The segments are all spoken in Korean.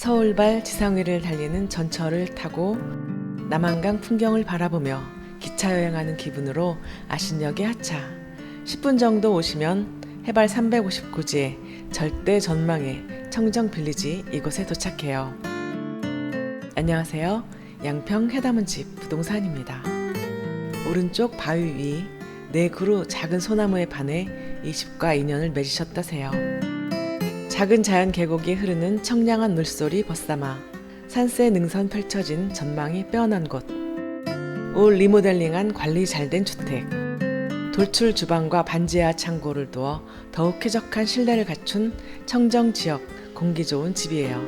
서울발 지상위를 달리는 전철을 타고 남한강 풍경을 바라보며 기차 여행하는 기분으로 아신역에 하차. 10분 정도 오시면 해발 359지의 절대 전망의 청정 빌리지 이곳에 도착해요. 안녕하세요. 양평 해담은 집 부동산입니다. 오른쪽 바위 위 네 그루 작은 소나무에 반해 이 집과 인연을 맺으셨다세요. 작은 자연 계곡이 흐르는 청량한 물소리 벗삼아 산세 능선 펼쳐진 전망이 빼어난 곳. 올 리모델링한 관리 잘 된 주택. 돌출 주방과 반지하 창고를 두어 더욱 쾌적한 실내를 갖춘 청정 지역 공기 좋은 집이에요.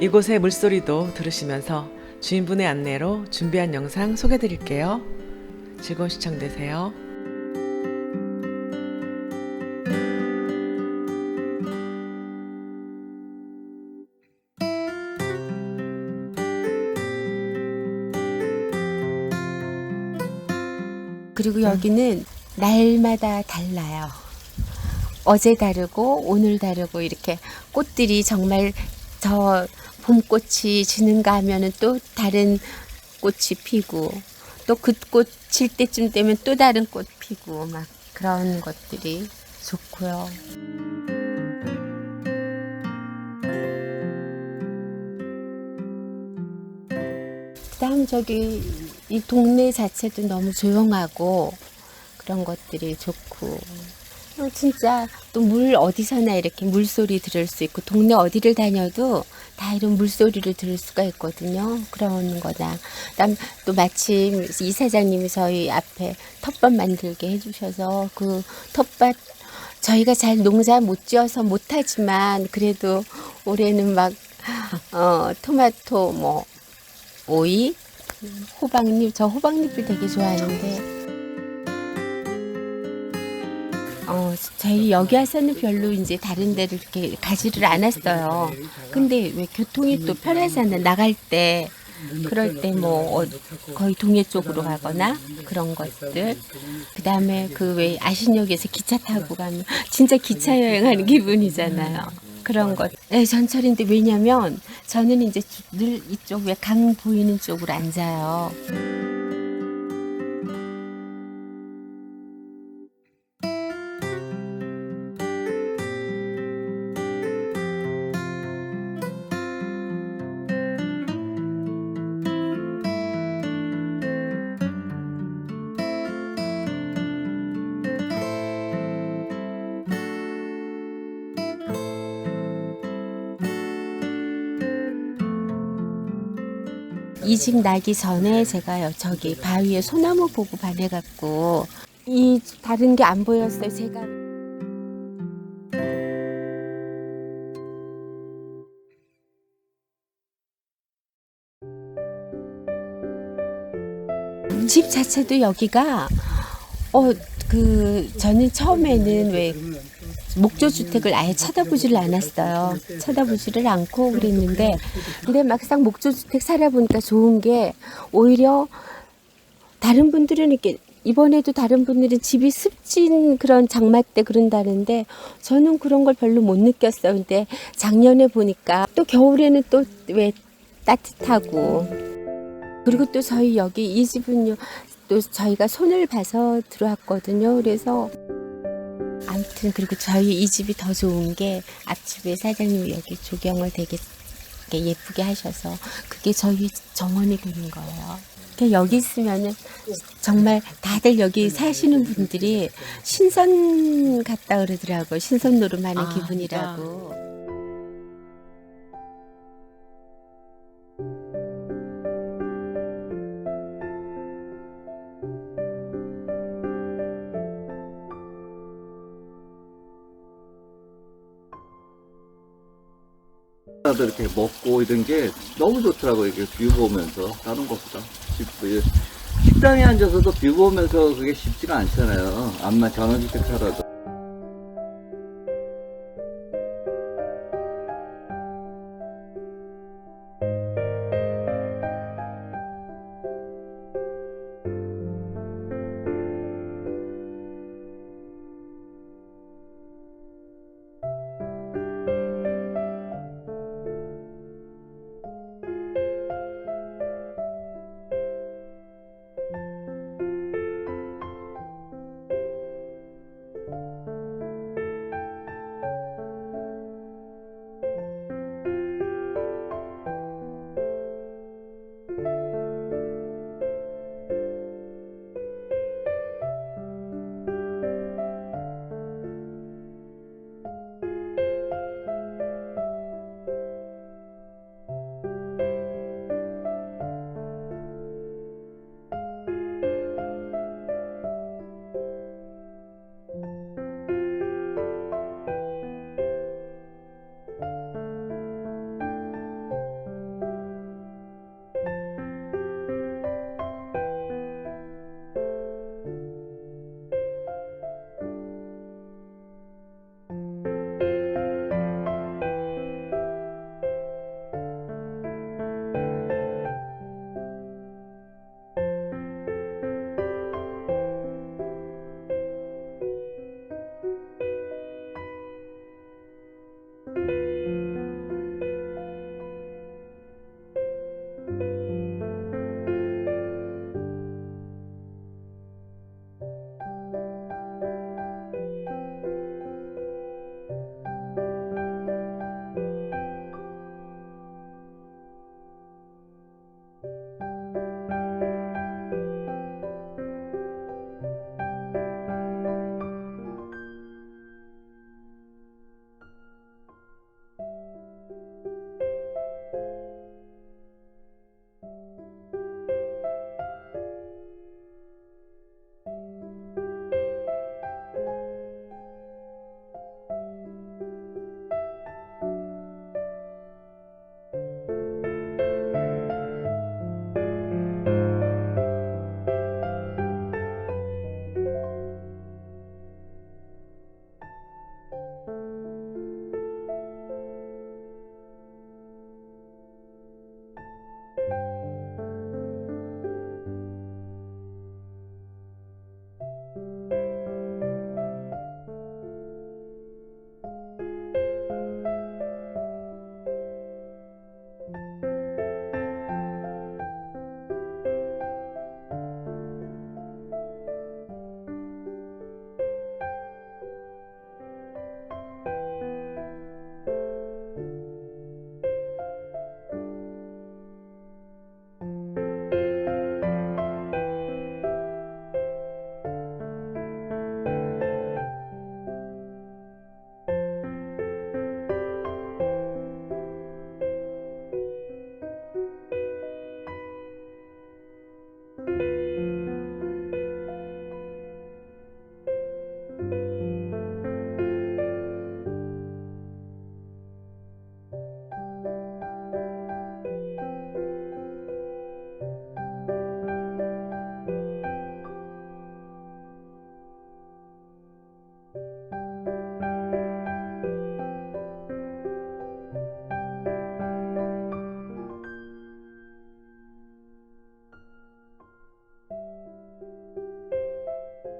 이곳의 물소리도 들으시면서 주인분의 안내로 준비한 영상 소개해 드릴게요. 즐거운 시청 되세요. 그리고 여기는 날마다 달라요. 어제 다르고 오늘 다르고 이렇게 꽃들이 정말 저 봄꽃이 지는가 하면은 또 다른 꽃이 피고 또 그 꽃 질 때쯤 되면 또 다른 꽃 피고 막 그런 것들이 좋고요. 그다음 저기 이 동네 자체도 너무 조용하고 그런 것들이 좋고 어, 진짜 또 물 어디서나 이렇게 물소리 들을 수 있고 동네 어디를 다녀도 다 이런 물소리를 들을 수가 있거든요. 그런 거다. 그다음 또 마침 이사장님이 저희 앞에 텃밭 만들게 해주셔서 그 텃밭 저희가 잘 농사 못 지어서 못하지만 그래도 올해는 막 어, 토마토 뭐 오이, 호박잎, 저 호박잎을 되게 좋아하는데, 어, 저희 여기 와서는 별로 이제 다른 데를 이렇게 가지를 않았어요. 근데 왜 교통이 또 편하잖아. 나갈 때, 그럴 때 뭐, 어, 거의 동해 쪽으로 가거나 그런 것들. 그 다음에 그 왜 아신역에서 기차 타고 가면 진짜 기차 여행하는 기분이잖아요. 그런 것. 네, 전철인데 왜냐면 저는 이제 늘 이쪽 왜 강 보이는 쪽으로 앉아요. 이집 나기 전에 제가 여- 저기 바위에 소나무 보고 반해갖고 이 다른 게 안 보였어요. 제가 집 자체도 여기가 어 그 저는 처음에는 왜 목조 주택을 아예 쳐다보지를 않았어요. 쳐다보지를 않고 그랬는데 근데 막상 목조 주택 살아보니까 좋은 게 오히려 다른 분들은 이렇게 이번에도 다른 분들은 집이 습진 그런 장마 때 그런다는데 저는 그런 걸 별로 못 느꼈어요. 근데 작년에 보니까 또 겨울에는 또 왜 따뜻하고 그리고 또 저희 여기 이 집은요 또 저희가 손을 봐서 들어왔거든요. 그래서 아무튼 그리고 저희 이 집이 더 좋은 게 앞집에 사장님이 여기 조경을 되게 예쁘게 하셔서 그게 저희 정원이 되는 거예요. 여기 있으면은 정말 다들 여기 사시는 분들이 신선 같다 그러더라고요. 신선 노름하는 아, 기분이라고. 나도 이렇게 먹고 이런 게 너무 좋더라고요. 이렇게 뷰 보면서 다른 것보다. 식당에 앉아서도 뷰 보면서 그게 쉽지가 않잖아요. 암만 전원주택 살아도.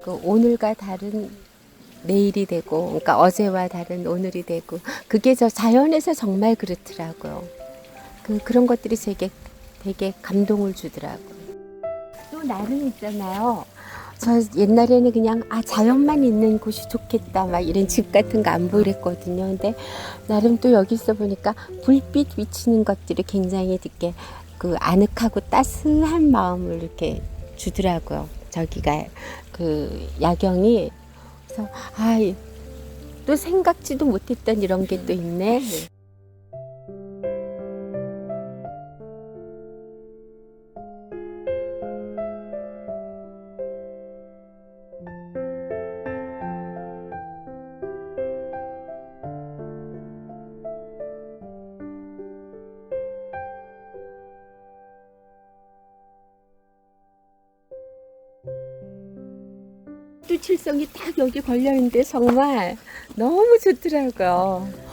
그 오늘과 다른 내일이 되고, 그러니까 어제와 다른 오늘이 되고, 그게 저 자연에서 정말 그렇더라고요. 그 그런 것들이 되게 되게 감동을 주더라고요. 또 나름 있잖아요. 저 옛날에는 그냥 아 자연만 있는 곳이 좋겠다 막 이런 집 같은 거 안 보랬거든요. 근데 나름 또 여기 있어 보니까 불빛 비치는 것들이 굉장히 이렇게 그 아늑하고 따스한 마음을 이렇게 주더라고요. 저기가 그 야경이 그래서 아또 생각지도 못했던 이런 게 또 있네. 또 칠성이 딱 여기 걸려 있는데 정말 너무 좋더라고요.